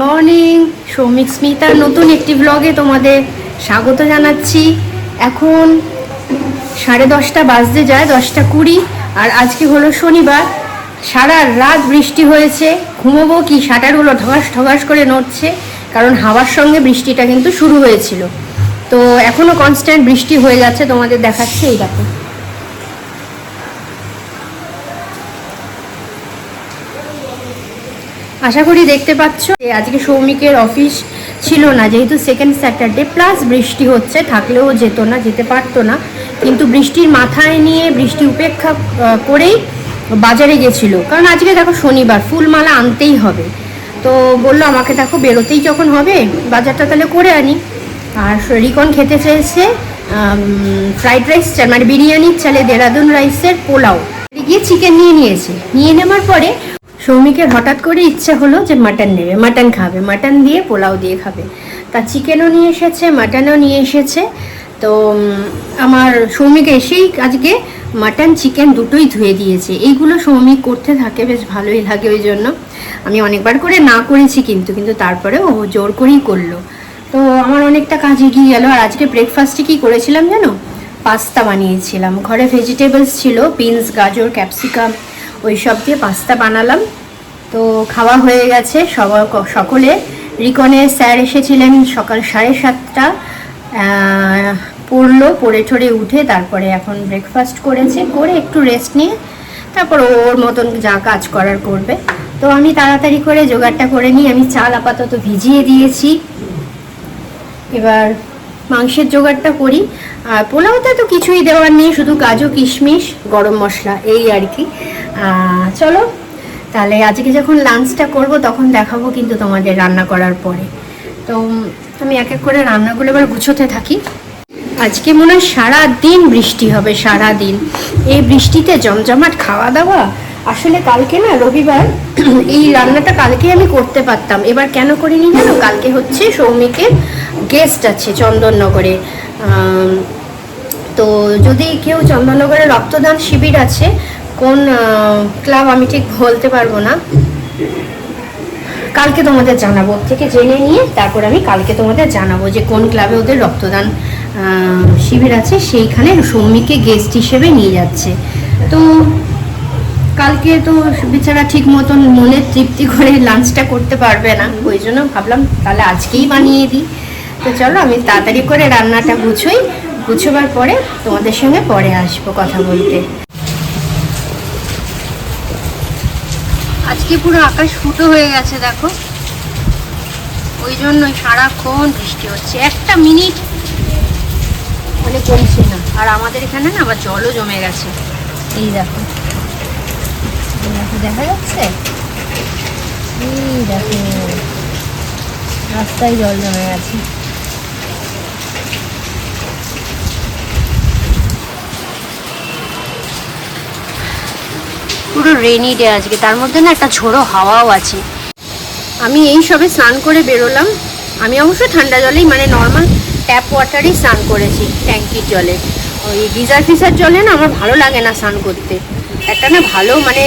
Morning, Soumik স্মিতার নতুন একটি ব্লগে তোমাদের স্বাগত জানাচ্ছি। এখন সাড়ে দশটা বাজতে যায়, দশটা কুড়ি, আর আজকে হলো শনিবার। সারা রাত বৃষ্টি হয়েছে, ঘুমোবো কি, শাটারগুলো ঠগাস ঠগাস করে নড়ছে, কারণ হাওয়ার সঙ্গে বৃষ্টিটা কিন্তু শুরু হয়েছিল। তো এখনও কনস্ট্যান্ট বৃষ্টি হয়ে যাচ্ছে, তোমাদের দেখাচ্ছে, এই দেখো। আশা করি দেখতে পাচ্ছ যে আজকে সৌমিকের অফিস ছিল না, যেহেতু সেকেন্ড স্যাটারডে প্লাস বৃষ্টি হচ্ছে, থাকলেও যেত না, যেতে পারতো না। কিন্তু বৃষ্টির মাথায় নিয়ে বৃষ্টি উপেক্ষা করেই বাজারে গেছিল। কারণ আজকে দেখো শনিবার ফুলমালা আনতেই হবে। তো বলল আমাকে, দেখো বেরোতেই যখন হবে, বাজারটা তাহলে করে আনি। আর রিকন খেতে চেয়েছে ফ্রাইড রাইস মানে বিরিয়ানির চালে দেরাদুন রাইসের পোলাও। গিয়ে চিকেন নিয়ে নিয়েছে। নিয়ে নেওয়ার পরে সৌমিকের হঠাৎ করে ইচ্ছা হলো যে মাটন নেবে, মাটন খাবে, মাটন দিয়ে পোলাও দিয়ে খাবে। তা চিকেনও নিয়ে এসেছে, মাটনও নিয়ে এসেছে। তো আমার সৌমিক এসেই আজকে মাটন, চিকেন দুটোই ধুয়ে দিয়েছে। এইগুলো সৌমিক করতে থাকে, বেশ ভালোই লাগে ওই জন্য। আমি অনেকবার করে না করেছি কিন্তু কিন্তু তারপরে ও জোর করেই করল। তো আমার অনেকটা কাজ এগিয়ে গেল। আর আজকে ব্রেকফাস্টে কি করেছিলাম জানো? পাস্তা বানিয়েছিলাম। ঘরে ভেজিটেবলস ছিল বিনস গাজর ক্যাপসিকাম ওই সব দিয়ে পাস্তা বানালাম। তো খাওয়া হয়ে গেছে সবার সকলে। রিকনে স্যার এসেছিলেন সকাল সাড়ে সাতটা পড়ল, পড়ে ঠরে উঠে তারপরে এখন ব্রেকফাস্ট করেছে। করে একটু রেস্ট নিয়ে তারপর ওর মতন যা কাজ করার করবে। তো আমি তাড়াতাড়ি করে জোগাড়টা করে নিই। আমি চাল আপাতত ভিজিয়ে দিয়েছি। এবার মাংসের জোগাড়টা করি। আর পোলাওতে তো কিছুই দেওয়ার নেই, শুধু কাজু কিশমিশ, গরম মশলা, এই আর কি। চলো। তাহলে আজকে যখন লাঞ্চটা করব, তখন দেখাবো কিন্তু তোমাদের রান্না করার পরে। তো আমি এক এক করে রান্নাগুলো এবার গুছোতে থাকি। আজকে মনে হয় সারা দিন বৃষ্টি হবে সারা দিন এই বৃষ্টিতে জমজমাট খাওয়া দাওয়া আসলে কালকে না, রবিবার, এই রান্নাটা কালকে আমি করতে পারতাম। এবার কেন করিনি জানো? কালকে হচ্ছে সৌমিকের গেস্ট আছে চন্দননগরে। তো যদি কেউ চন্দননগরে রক্তদান শিবির আছে কোন ক্লাব আমি ঠিক বলতে পারব না। কালকে তোমাদের জানাব। থেকে জেনে নিয়ে তারপর আমি কালকে তোমাদের জানাব যে কোন ক্লাবে ওদের রক্তদান শিবির আছে। সেইখানে সৌমিককে গেস্ট হিসেবে নিয়ে যাচ্ছে। তো কালকে তো বেচারা ঠিক মতন মনে তৃপ্তি করে লাঞ্চটা করতে পারবে না। ওই জন্য ভাবলাম তাহলে আজকেই বানিয়ে দিই। তো চলো আমি তাড়াতাড়ি করে রান্নাটা গুছোই। গুছোবার পরে তোমাদের সঙ্গে পরে আসব কথা বলতে। আজকে পুরো আকাশ ফুটো হয়ে গেছে, দেখো। ওই জন্যই সারাক্ষণ বৃষ্টি হচ্ছে। একটা মিনিট মানে কমছে না। আর আমাদের এখানে না আবার জলও জমে গেছে। এই দেখো, দেখা যাচ্ছে? এই দেখো। রাস্তায় জল জমে গেছে। পুরো রেনি ডে আজকে। তার মধ্যে না একটা ঝোড়ো হাওয়াও আছে। আমি এই সবে স্নান করে বেরোলাম। আমি অবশ্য ঠান্ডা জলেই মানে নর্মাল ট্যাপ ওয়াটারই স্নান করেছি ট্যাঙ্কির জলে। ওই গিজার ফিজার জলে না আমার ভালো লাগে না স্নান করতে। একটা না ভালো মানে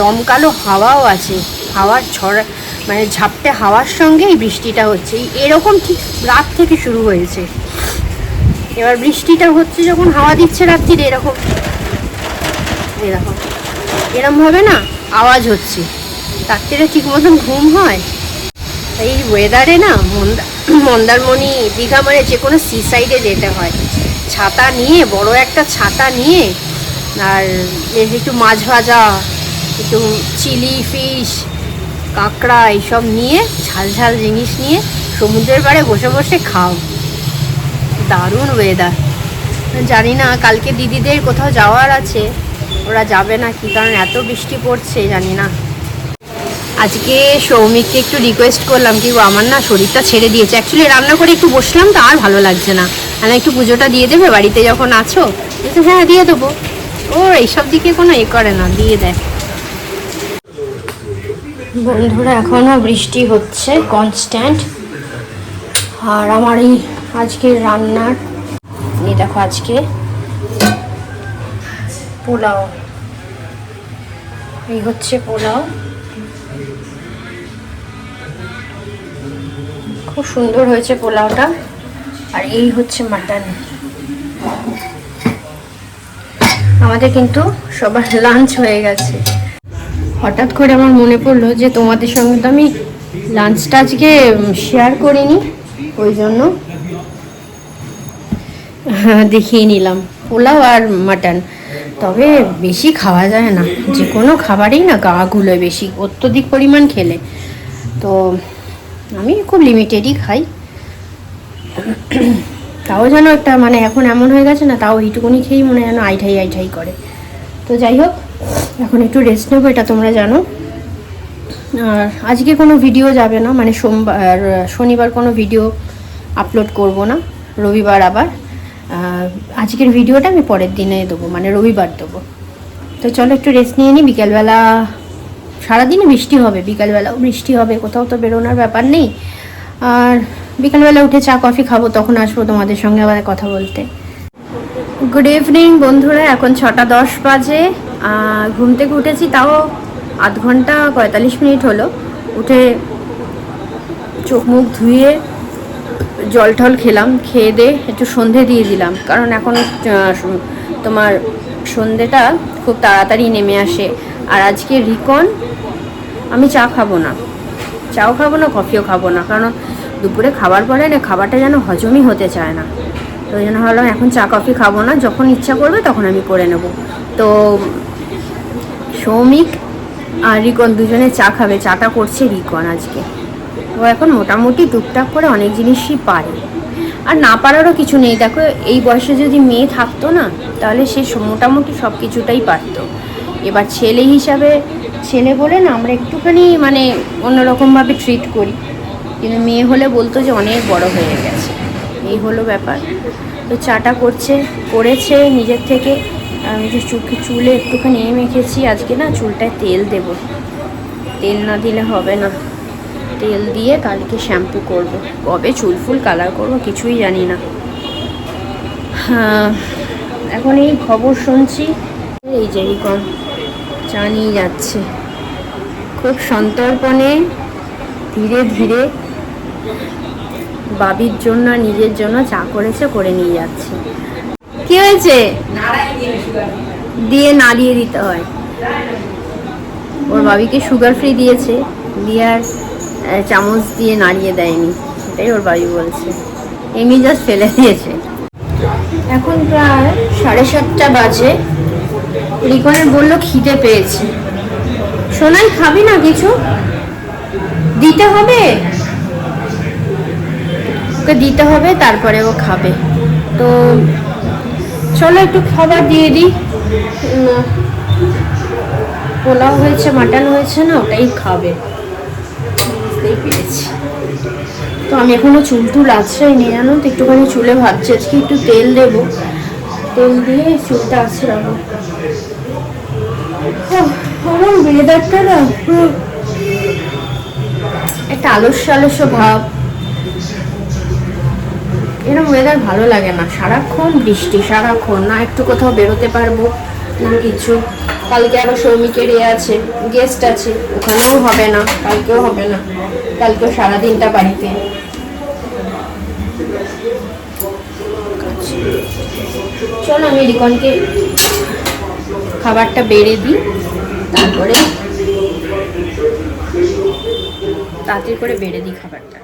দমকালো হাওয়াও আছে। হাওয়ার ঝড় মানে ঝাপটে হাওয়ার সঙ্গে এই বৃষ্টিটা হচ্ছে। এরকম ঠিক রাত থেকে শুরু হয়েছে। এবার বৃষ্টিটা হচ্ছে যখন হাওয়া দিচ্ছে রাত্রিরে এরকম। এরকম। এরম না, আওয়াজ হচ্ছে। রাত্রিরে ঠিক মতন ঘুম হয়? এই ওয়েদারে না মন্দা, মন্দারমণি দীঘা মানে যে কোনো সি সাইডে যেতে হয়। ছাতা নিয়ে, বড় একটা ছাতা নিয়ে, আর একটু মাছ ভাজা, একটু চিলি ফিশ কাঁকড়া এইসব নিয়ে, ঝাল ঝাল জিনিস নিয়ে সমুদ্রের পাড়ে বসে বসে খাও। দারুণ ওয়েদার জানি না, কালকে দিদিদের কোথাও যাওয়ার আছে। ওরা যাবে না কি? কারণ এত বৃষ্টি পড়ছে জানি না। আজকে সৌমিককে একটু রিকোয়েস্ট করলাম কি আমার না শরীরটা ছেড়ে দিয়েছে। অ্যাকচুয়ালি রান্না করে একটু বসলাম তো আর ভালো লাগছে না। আমি একটু পুজোটা দিয়ে দেবে বাড়িতে যখন আছো? বলছে, হ্যাঁ দিয়ে দেবো। ও এইসব দিকে কোনো এ করে না দিয়ে দেয়। বন্ধুরা এখনও বৃষ্টি হচ্ছে কনস্ট্যান্ট আর আমার এই আজকের রান্নার এই দেখো আজকে। পোলাও। এই হচ্ছে পোলাও। খুব সুন্দর হয়েছে পোলাওটা। আর এই হচ্ছে মাটন। আমাদের কিন্তু সবার লাঞ্চ হয়ে গেছে। হঠাৎ করে আমার মনে পড়ল যে তোমাদের সঙ্গে তো আমি লাঞ্চটা আজকে শেয়ার করিনি। ওই জন্য দেখিয়ে নিলাম। পোলাও আর মাটন। তবে বেশি খাওয়া যায় না। যে কোনো খাবারেই না গা গুলোয় বেশি, অত্যধিক পরিমাণ খেলে। তো আমি খুব লিমিটেডই খাই। তাও যেন একটা মানে এখন এমন হয়ে গেছে না, তাও এইটুকুনি খেয়েই মনে যেন আইঠাই আইঠাই করে। তো যাই হোক, এখন একটু রেস্ট নেব, এটা তোমরা জানো। আর আজকে কোনো ভিডিও যাবে না মানে সোমবার, শনিবার কোনো ভিডিও আপলোড করব না, রবিবার আবার। আজকের ভিডিওটা আমি পরের দিনে দেবো মানে রবিবার দেবো। তো চলো একটু রেস্ট নিয়ে নিই বিকেলবেলা সারাদিনই বৃষ্টি হবে, বিকালবেলাও বৃষ্টি হবে, কোথাও তো বেরোনোর ব্যাপার নেই। আর বিকালবেলা উঠে চা, কফি খাব, তখন আসব তোমাদের সঙ্গে আবার কথা বলতে। গুড ইভিনিং বন্ধুরা, এখন ছটা দশ বাজে ঘুম থেকে উঠেছি, তাও আধ ঘণ্টা পঁয়তাল্লিশ মিনিট হলো। উঠে চোখ মুখ ধুয়ে জল টল খেলাম, খেয়ে দিয়ে একটু সন্ধে দিয়ে দিলাম। কারণ এখন তোমার সন্ধেটা খুব তাড়াতাড়ি নেমে আসে। আর আজকে রিকন, আমি চা খাব না। চাও খাব না, কফিও খাব না। কারণ দুপুরে খাবার পরে না, খাবারটা যেন হজমই হতে চায় না। তো ওই জন্য ভাবলাম, এখন চা, কফি খাব না। যখন ইচ্ছা করবে, তখন আমি করে নেব। তো সৌমিক আর রিকন দুজনে চা খাবে। চাটা করছে রিকন আজকে। ও এখন মোটামুটি টুকটাক করে অনেক জিনিসই পারে। আর না পারারও কিছু নেই। দেখো, এই বয়সে যদি মেয়ে থাকতো না, তাহলে সে মোটামুটি সব কিছুটাই পারতো। এবার ছেলে হিসাবে, ছেলে বলে না, আমরা একটুখানি মানে অন্যরকমভাবে ট্রিট করি। কিন্তু মেয়ে হলে বলতো যে অনেক বড় হয়ে গেছে। এই হলো ব্যাপার। তো চাটা করছে, করেছে নিজের থেকে। আমি যে চুকে চুলে একটুখানি মেখেছি আজকে না, চুলটায় তেল দেব। তেল না দিলে হবে না। তেল দিয়ে কালকে শ্যাম্পু করব। কবে চুল ফুল কালার করব কিছুই জানি না। হ্যাঁ এখন এই খবর শুনছি। এই যে রিকন চা নিয়ে যাচ্ছে। খুব সন্তর্পণে ধীরে ধীরে বাবির জন্য নিজের জন্য চা করেছে, করে নিয়ে যাচ্ছে। কি হয়েছে? দিয়ে নাড়িয়ে দিতে হয়। ওর বাবিকে সুগার ফ্রি দিয়েছে। দিয়ে আর চামচ দিয়ে নাড়িয়ে দেয়নি। সেটাই ওর বাবি বলছে। এমনি জাস্ট ফেলে দিয়েছে। এখন প্রায় সাড়ে সাতটা বাজে। রিকনের বলল খিদে পেয়েছে। সোনাই, খাবি না কিছু? দিতে হবে? ওকে দিতে হবে, তারপরে ও খাবে। তো চলো একটু খাবার দিয়ে দিই। পোলাও হয়েছে, মাটন হয়েছে না, ওটাই খাবে। বুঝতেই পেরেছি। তো আমি এখনও চুল টুল আছড়াইনি জানো? তো একটুখানি চুলে ভাবছি আজকে একটু তেল দেবো। তেল দিয়ে চুলটা ওহ, আমার ওয়েদারটা না একটা আলস্য আলস্য ভাব। এরকম ওয়েদার ভালো লাগে না। সারাক্ষণ বৃষ্টি সারাক্ষণ না একটু কোথাও বেরোতে পারব। কিছু। কালকে আরও শ্রমিকের এ আছে গেস্ট আছে, ওখানেও হবে না, কালকেও হবে না। কালকেও সারাদিনটা বাড়িতে। চলো আমি রিকনকে খাবারটা বেড়ে দিই, তারপরে তাড়াতাড়ি করে বেড়ে দিই খাবারটা।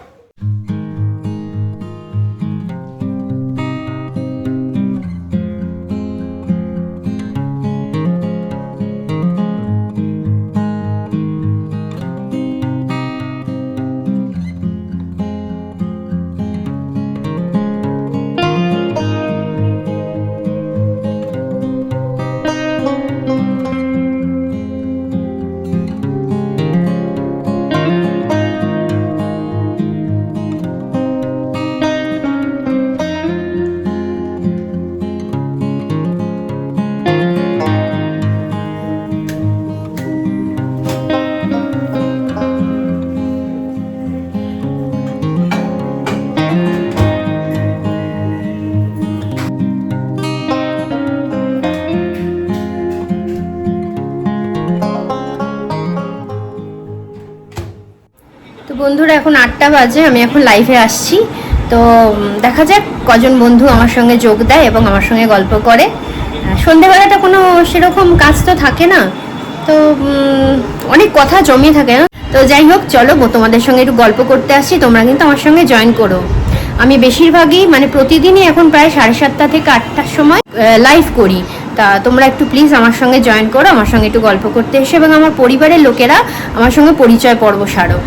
বন্ধুরা, এখন আটটা বাজে, আমি এখন লাইভে আসছি। তো দেখা যাক কজন বন্ধু আমার সঙ্গে যোগ দেয় এবং আমার সঙ্গে গল্প করে। সন্ধেবেলাটা কোনো সেরকম কাজ তো থাকে না। তো অনেক কথা জমিয়ে থাকে না। তো যাই হোক, চলো তোমাদের সঙ্গে একটু গল্প করতে আসছি তোমরা কিন্তু আমার সঙ্গে জয়েন করো। আমি বেশিরভাগই মানে প্রতিদিনই এখন প্রায় সাড়ে সাতটা থেকে আটটার সময় লাইভ করি। তা তোমরা একটু প্লিজ আমার সঙ্গে জয়েন করো, আমার সঙ্গে একটু গল্প করতে এসো এবং আমার পরিবারের লোকেরা আমার সঙ্গে পরিচয় পর্ব সারো।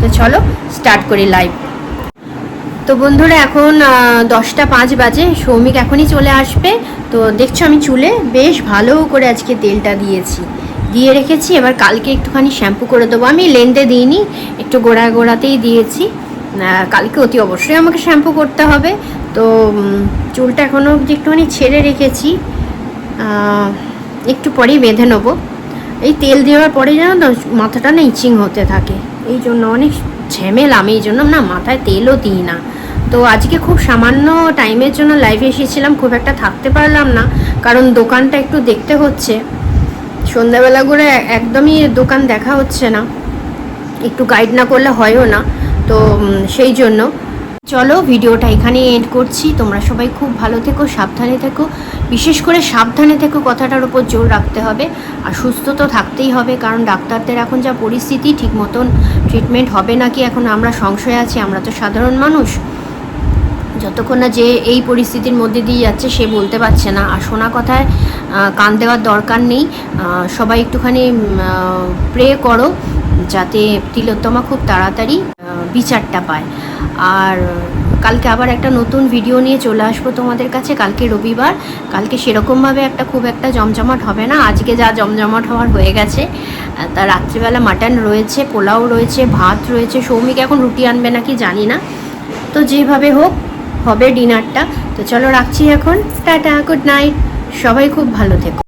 তো চলো স্টার্ট করি লাইভ তো বন্ধুরা, এখন দশটা পাঁচ বাজে, সৌমিক এখনই চলে আসবে। তো দেখছ আমি চুলে বেশ ভালো করে আজকে তেলটা দিয়েছি। দিয়ে রেখেছি, এবার কালকে একটুখানি শ্যাম্পু করে দেবো। আমি লেন্ডে দিইনি, একটু গোড়া গোড়াতেই দিয়েছি। কালকে অতি অবশ্যই আমাকে শ্যাম্পু করতে হবে। তো চুলটা এখনও অবধি একটুখানি ছেড়ে রেখেছি। একটু পরেই বেঁধে নেব। এই তেল দেওয়ার পরে তো, মাথাটা না ইচিং হতে থাকে। এই জন্য অনেক ঝেমেলা, আমি এই জন্য না মাথায় তেলও দিই না। তো আজকে খুব সামান্য টাইমের জন্য লাইভে এসেছিলাম, খুব একটা থাকতে পারলাম না, কারণ দোকানটা একটু দেখতে হচ্ছে। সন্ধ্যাবেলা করে একদমই দোকান দেখা হচ্ছে না, একটু গাইড না করলে হয়ও না, তো সেই জন্য। চলো, ভিডিওটা এখানে এন্ড করছি। তোমরা সবাই খুব ভালো থেকো, সাবধানে থেকো। বিশেষ করে সাবধানে থেকো, কথাটার উপর জোর রাখতে হবে। আর সুস্থ তো থাকতেই হবে, কারণ ডাক্তারদের এখন যা পরিস্থিতি, ঠিক মতন ট্রিটমেন্ট হবে নাকি এখন আমরা সংশয়ে আছি, আমরা তো সাধারণ মানুষ। যতক্ষণ না যে এই পরিস্থিতির মধ্যে দিয়ে যাচ্ছে, সে বলতে পারছে না। আর শোনা কথায় কান দেওয়ার দরকার নেই। সবাই একটুখানি প্রে করো, যাতে তিলোত্তমা খুব তাড়াতাড়ি বিচারটা পায়। আর কালকে আবার একটা নতুন ভিডিও নিয়ে চলে আসব তোমাদের কাছে, কালকে রবিবার। কালকে সেরকমভাবে একটা খুব একটা জমজমাট হবে না। আজকে যা জমজমাট হওয়ার হয়ে গেছে তা রাত্রিবেলা মাটন রয়েছে, পোলাও রয়েছে, ভাত রয়েছে, সৌমিক এখন রুটি আনবে নাকি জানি না। তো যেভাবে হোক, হবে ডিনারটা তো চলো রাখছি এখন। টাটা গুড নাইট সবাই খুব ভালো থেকো।